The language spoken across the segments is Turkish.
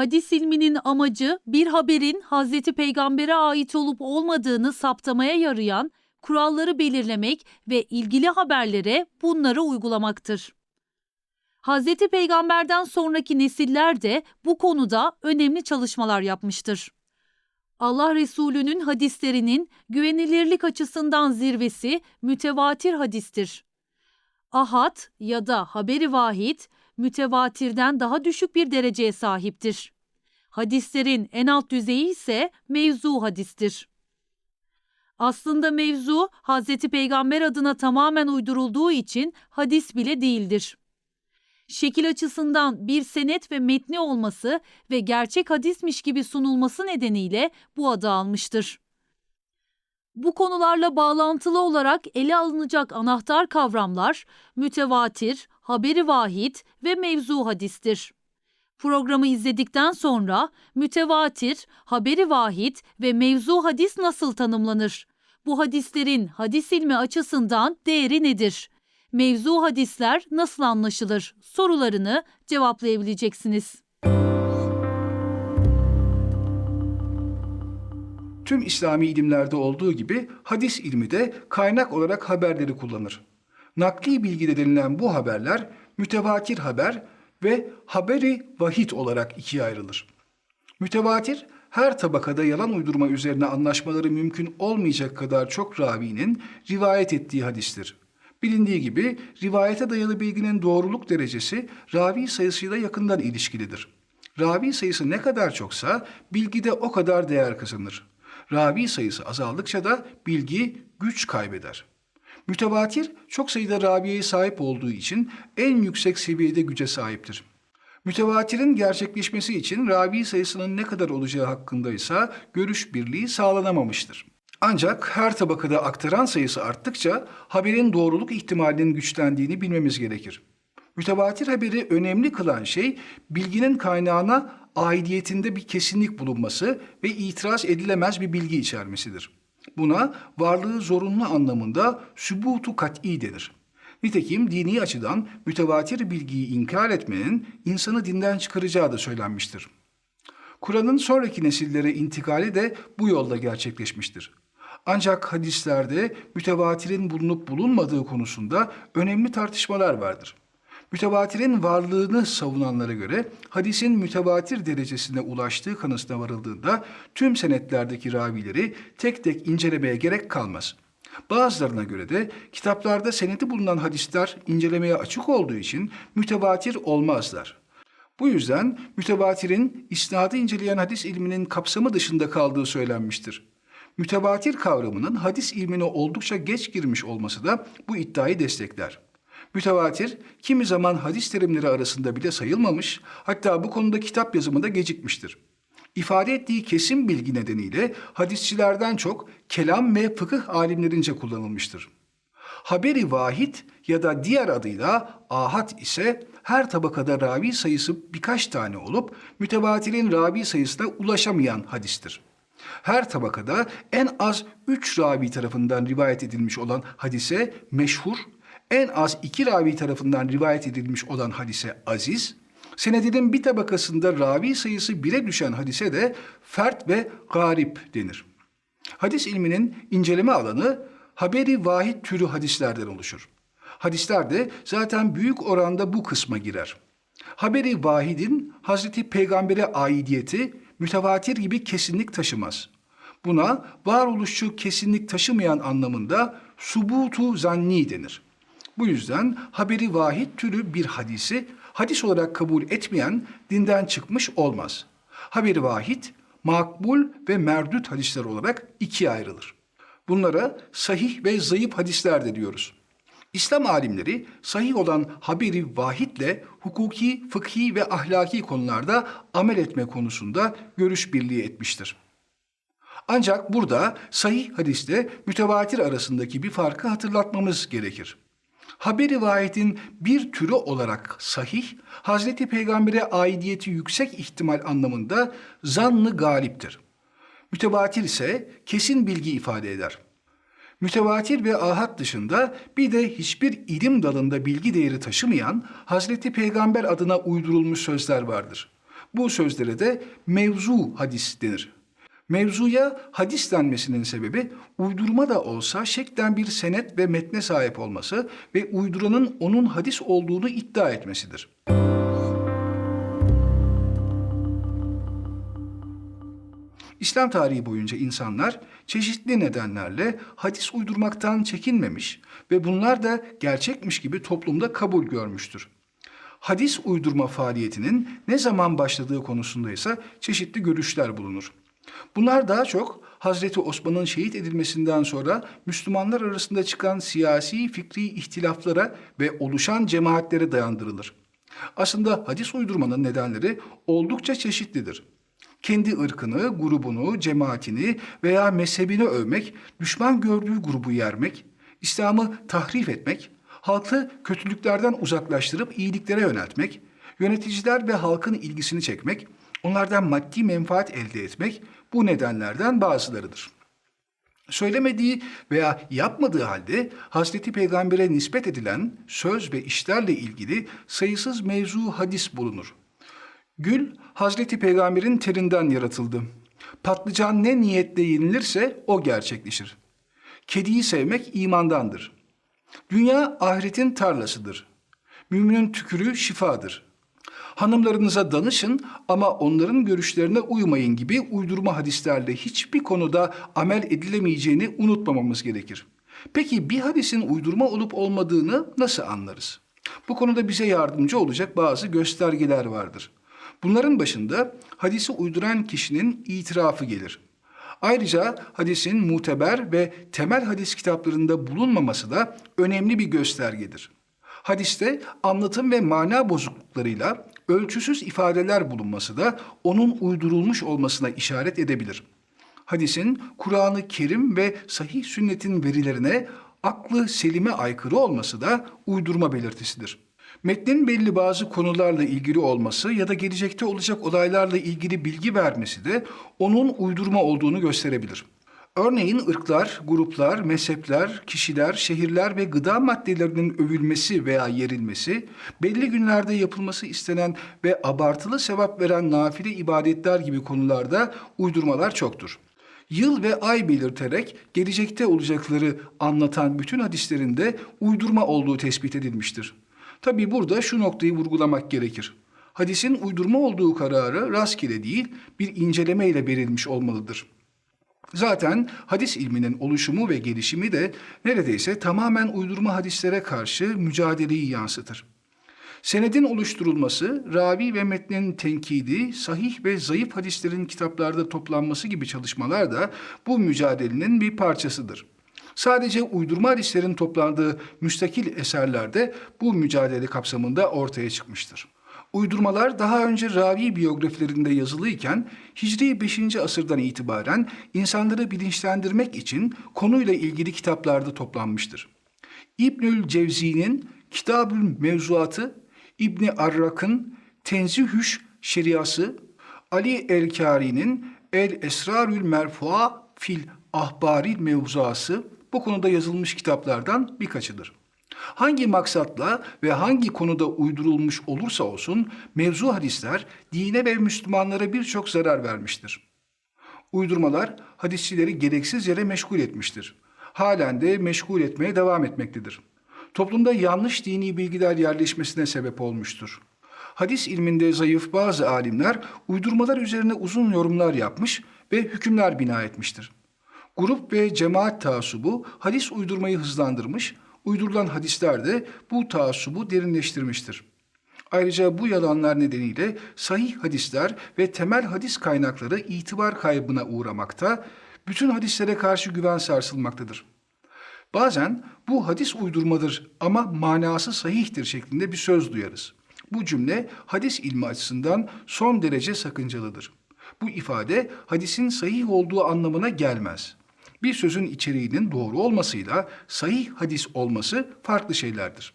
Hadis ilminin amacı bir haberin Hazreti Peygamber'e ait olup olmadığını saptamaya yarayan kuralları belirlemek ve ilgili haberlere bunları uygulamaktır. Hazreti Peygamber'den sonraki nesiller de bu konuda önemli çalışmalar yapmıştır. Allah Resulü'nün hadislerinin güvenilirlik açısından zirvesi mütevatir hadistir. Ahad ya da haberi vahid mütevatirden daha düşük bir dereceye sahiptir. Hadislerin en alt düzeyi ise mevzu hadistir. Aslında mevzu Hazreti Peygamber adına tamamen uydurulduğu için hadis bile değildir. Şekil açısından bir senet ve metni olması ve gerçek hadismiş gibi sunulması nedeniyle bu adı almıştır. Bu konularla bağlantılı olarak ele alınacak anahtar kavramlar mütevatir, haberi vahid ve mevzu hadistir. Programı izledikten sonra mütevatir, haberi vahid ve mevzu hadis nasıl tanımlanır? Bu hadislerin hadis ilmi açısından değeri nedir? Mevzu hadisler nasıl anlaşılır? Sorularını cevaplayabileceksiniz. Tüm İslami ilimlerde olduğu gibi hadis ilmi de kaynak olarak haberleri kullanır. Nakli bilgide denilen bu haberler mütevatir haber ve haberi vahid olarak ikiye ayrılır. Mütevatir her tabakada yalan uydurma üzerine anlaşmaları mümkün olmayacak kadar çok ravinin rivayet ettiği hadistir. Bilindiği gibi rivayete dayalı bilginin doğruluk derecesi ravi sayısıyla yakından ilişkilidir. Ravi sayısı ne kadar çoksa bilgi de o kadar değer kazanır. Ravi sayısı azaldıkça da bilgi güç kaybeder. Mütevatir çok sayıda raviye sahip olduğu için en yüksek seviyede güce sahiptir. Mütevatirin gerçekleşmesi için ravi sayısının ne kadar olacağı hakkında ise görüş birliği sağlanamamıştır. Ancak her tabakada aktaran sayısı arttıkça haberin doğruluk ihtimalinin güçlendiğini bilmemiz gerekir. Mütevatir haberi önemli kılan şey bilginin kaynağına aidiyetinde bir kesinlik bulunması ve itiraz edilemez bir bilgi içermesidir. Buna varlığı zorunlu anlamında sübutu kat'i denir. Nitekim dini açıdan mütevatir bilgiyi inkar etmenin insanı dinden çıkaracağı da söylenmiştir. Kur'an'ın sonraki nesillere intikali de bu yolda gerçekleşmiştir. Ancak hadislerde mütevatirin bulunup bulunmadığı konusunda önemli tartışmalar vardır. Mütevatirin varlığını savunanlara göre hadisin mütevatir derecesine ulaştığı kanısına varıldığında tüm senetlerdeki ravileri tek tek incelemeye gerek kalmaz. Bazılarına göre de kitaplarda senedi bulunan hadisler incelemeye açık olduğu için mütevatir olmazlar. Bu yüzden mütevatirin isnadı inceleyen hadis ilminin kapsamı dışında kaldığı söylenmiştir. Mütevatir kavramının hadis ilmine oldukça geç girmiş olması da bu iddiayı destekler. Mütevatir kimi zaman hadis terimleri arasında bile sayılmamış, hatta bu konuda kitap yazımında gecikmiştir. İfade ettiği kesin bilgi nedeniyle hadisçilerden çok kelam ve fıkıh alimlerince kullanılmıştır. Haberi vahid ya da diğer adıyla ahad ise her tabakada ravi sayısı birkaç tane olup mütevatirin ravi sayısına ulaşamayan hadistir. Her tabakada en az üç ravi tarafından rivayet edilmiş olan hadise meşhur, en az iki ravi tarafından rivayet edilmiş olan hadise aziz, senedinin bir tabakasında ravi sayısı bire düşen hadise de fert ve garip denir. Hadis ilminin inceleme alanı haberi vahid türü hadislerden oluşur. Hadisler de zaten büyük oranda bu kısma girer. Haberi vahidin Hazreti Peygamber'e aidiyeti mütevatir gibi kesinlik taşımaz. Buna varoluşçu kesinlik taşımayan anlamında subutu zanni denir. Bu yüzden haberi vahid türü bir hadisi hadis olarak kabul etmeyen dinden çıkmış olmaz. Haberi vahid, makbul ve merdut hadisler olarak ikiye ayrılır. Bunlara sahih ve zayıf hadisler de diyoruz. İslam alimleri sahih olan haberi vahidle hukuki, fıkhi ve ahlaki konularda amel etme konusunda görüş birliği etmiştir. Ancak burada sahih hadisle mütevatir arasındaki bir farkı hatırlatmamız gerekir. Haberi vahitin bir türü olarak sahih, Hazreti Peygamber'e aidiyeti yüksek ihtimal anlamında zannı galiptir. Mütevatir ise kesin bilgi ifade eder. Mütevatir ve ahad dışında bir de hiçbir ilim dalında bilgi değeri taşımayan Hazreti Peygamber adına uydurulmuş sözler vardır. Bu sözlere de mevzu hadis denir. Mevzuya hadis denmesinin sebebi uydurma da olsa şeklen bir senet ve metne sahip olması ve uyduranın onun hadis olduğunu iddia etmesidir. İslam tarihi boyunca insanlar çeşitli nedenlerle hadis uydurmaktan çekinmemiş ve bunlar da gerçekmiş gibi toplumda kabul görmüştür. Hadis uydurma faaliyetinin ne zaman başladığı konusunda ise çeşitli görüşler bulunur. Bunlar daha çok Hazreti Osman'ın şehit edilmesinden sonra Müslümanlar arasında çıkan siyasi fikri ihtilaflara ve oluşan cemaatlere dayandırılır. Aslında hadis uydurmanın nedenleri oldukça çeşitlidir. Kendi ırkını, grubunu, cemaatini veya mezhebini övmek, düşman gördüğü grubu yermek, İslam'ı tahrif etmek, halkı kötülüklerden uzaklaştırıp iyiliklere yöneltmek, yöneticiler ve halkın ilgisini çekmek, onlardan maddi menfaat elde etmek bu nedenlerden bazılarıdır. Söylemediği veya yapmadığı halde Hazreti Peygamber'e nispet edilen söz ve işlerle ilgili sayısız mevzu hadis bulunur. Gül Hazreti Peygamber'in terinden yaratıldı. Patlıcan ne niyetle yenilirse o gerçekleşir. Kediyi sevmek imandandır. Dünya ahiretin tarlasıdır. Müminin tükürüğü şifadır. Hanımlarınıza danışın ama onların görüşlerine uymayın gibi uydurma hadislerle hiçbir konuda amel edilemeyeceğini unutmamamız gerekir. Peki bir hadisin uydurma olup olmadığını nasıl anlarız? Bu konuda bize yardımcı olacak bazı göstergeler vardır. Bunların başında hadisi uyduran kişinin itirafı gelir. Ayrıca hadisin muteber ve temel hadis kitaplarında bulunmaması da önemli bir göstergedir. Hadiste anlatım ve mana bozukluklarıyla ölçüsüz ifadeler bulunması da onun uydurulmuş olmasına işaret edebilir. Hadisin Kur'an-ı Kerim ve sahih sünnetin verilerine aklı selime aykırı olması da uydurma belirtisidir. Metnin belli bazı konularla ilgili olması ya da gelecekte olacak olaylarla ilgili bilgi vermesi de onun uydurma olduğunu gösterebilir. Örneğin ırklar, gruplar, mezhepler, kişiler, şehirler ve gıda maddelerinin övülmesi veya yerilmesi, belli günlerde yapılması istenen ve abartılı sevap veren nafile ibadetler gibi konularda uydurmalar çoktur. Yıl ve ay belirterek gelecekte olacakları anlatan bütün hadislerinde uydurma olduğu tespit edilmiştir. Tabi burada şu noktayı vurgulamak gerekir. Hadisin uydurma olduğu kararı rastgele değil bir inceleme ile verilmiş olmalıdır. Zaten hadis ilminin oluşumu ve gelişimi de neredeyse tamamen uydurma hadislere karşı mücadeleyi yansıtır. Senedin oluşturulması, ravi ve metnin tenkidi, sahih ve zayıf hadislerin kitaplarda toplanması gibi çalışmalar da bu mücadelenin bir parçasıdır. Sadece uydurma hadislerin toplandığı müstakil eserlerde bu mücadele kapsamında ortaya çıkmıştır. Uydurmalar daha önce ravi biyografilerinde yazılıyken Hicri 5. asırdan itibaren insanları bilinçlendirmek için konuyla ilgili kitaplarda toplanmıştır. İbnül Cevzi'nin Kitabül Mevzuatı, İbni Arrak'ın Tenzihüş Şeriası, Ali el-Kari'nin El Esrarül Merfua fil Ahbaril Mevzuası bu konuda yazılmış kitaplardan birkaçıdır. Hangi maksatla ve hangi konuda uydurulmuş olursa olsun mevzu hadisler dine ve Müslümanlara birçok zarar vermiştir. Uydurmalar hadisçileri gereksiz yere meşgul etmiştir. Halen de meşgul etmeye devam etmektedir. Toplumda yanlış dini bilgiler yerleşmesine sebep olmuştur. Hadis ilminde zayıf bazı alimler uydurmalar üzerine uzun yorumlar yapmış ve hükümler bina etmiştir. Grup ve cemaat taassubu hadis uydurmayı hızlandırmış, uydurulan hadisler de bu taassubu derinleştirmiştir. Ayrıca bu yalanlar nedeniyle sahih hadisler ve temel hadis kaynakları itibar kaybına uğramakta, bütün hadislere karşı güven sarsılmaktadır. Bazen bu hadis uydurmadır ama manası sahihtir şeklinde bir söz duyarız. Bu cümle hadis ilmi açısından son derece sakıncalıdır. Bu ifade hadisin sahih olduğu anlamına gelmez. Bir sözün içeriğinin doğru olmasıyla sahih hadis olması farklı şeylerdir.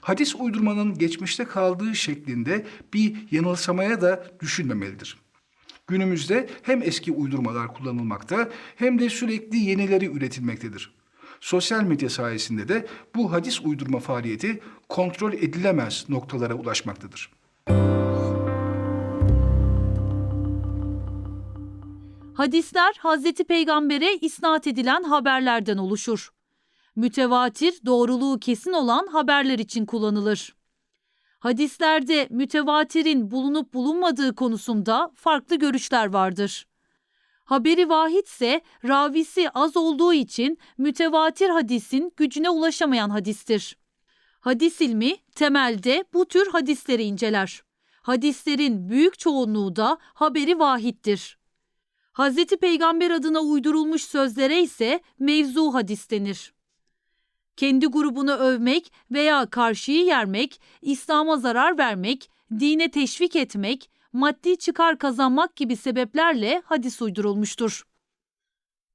Hadis uydurmanın geçmişte kaldığı şeklinde bir yanılsamaya da düşünmemelidir. Günümüzde hem eski uydurmalar kullanılmakta hem de sürekli yenileri üretilmektedir. Sosyal medya sayesinde de bu hadis uydurma faaliyeti kontrol edilemez noktalara ulaşmaktadır. Hadisler Hazreti Peygamber'e isnat edilen haberlerden oluşur. Mütevatir doğruluğu kesin olan haberler için kullanılır. Hadislerde mütevatirin bulunup bulunmadığı konusunda farklı görüşler vardır. Haberi vahid ise ravisi az olduğu için mütevatir hadisin gücüne ulaşamayan hadistir. Hadis ilmi temelde bu tür hadisleri inceler. Hadislerin büyük çoğunluğu da haberi vahittir. Hazreti Peygamber adına uydurulmuş sözlere ise mevzu hadis denir. Kendi grubunu övmek veya karşıyı yermek, İslam'a zarar vermek, dine teşvik etmek, maddi çıkar kazanmak gibi sebeplerle hadis uydurulmuştur.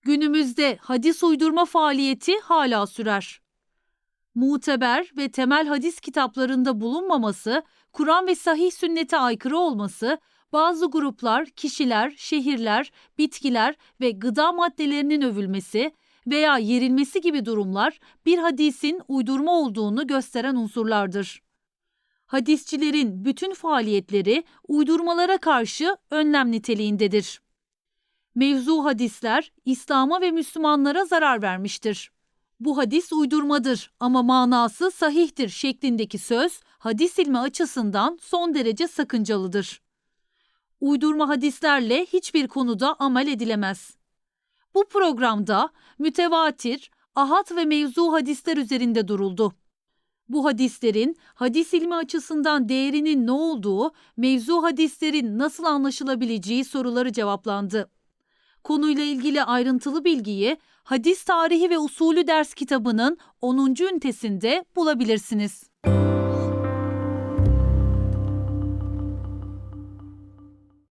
Günümüzde hadis uydurma faaliyeti hala sürer. Muteber ve temel hadis kitaplarında bulunmaması, Kur'an ve sahih sünnete aykırı olması, bazı gruplar, kişiler, şehirler, bitkiler ve gıda maddelerinin övülmesi veya yerilmesi gibi durumlar bir hadisin uydurma olduğunu gösteren unsurlardır. Hadisçilerin bütün faaliyetleri uydurmalara karşı önlem niteliğindedir. Mevzu hadisler İslam'a ve Müslümanlara zarar vermiştir. Bu hadis uydurmadır ama manası sahihtir şeklindeki söz hadis ilmi açısından son derece sakıncalıdır. Uydurma hadislerle hiçbir konuda amel edilemez. Bu programda mütevatir, ahat ve mevzu hadisler üzerinde duruldu. Bu hadislerin hadis ilmi açısından değerinin ne olduğu, mevzu hadislerin nasıl anlaşılabileceği soruları cevaplandı. Konuyla ilgili ayrıntılı bilgiyi Hadis Tarihi ve Usulü ders kitabının 10. ünitesinde bulabilirsiniz.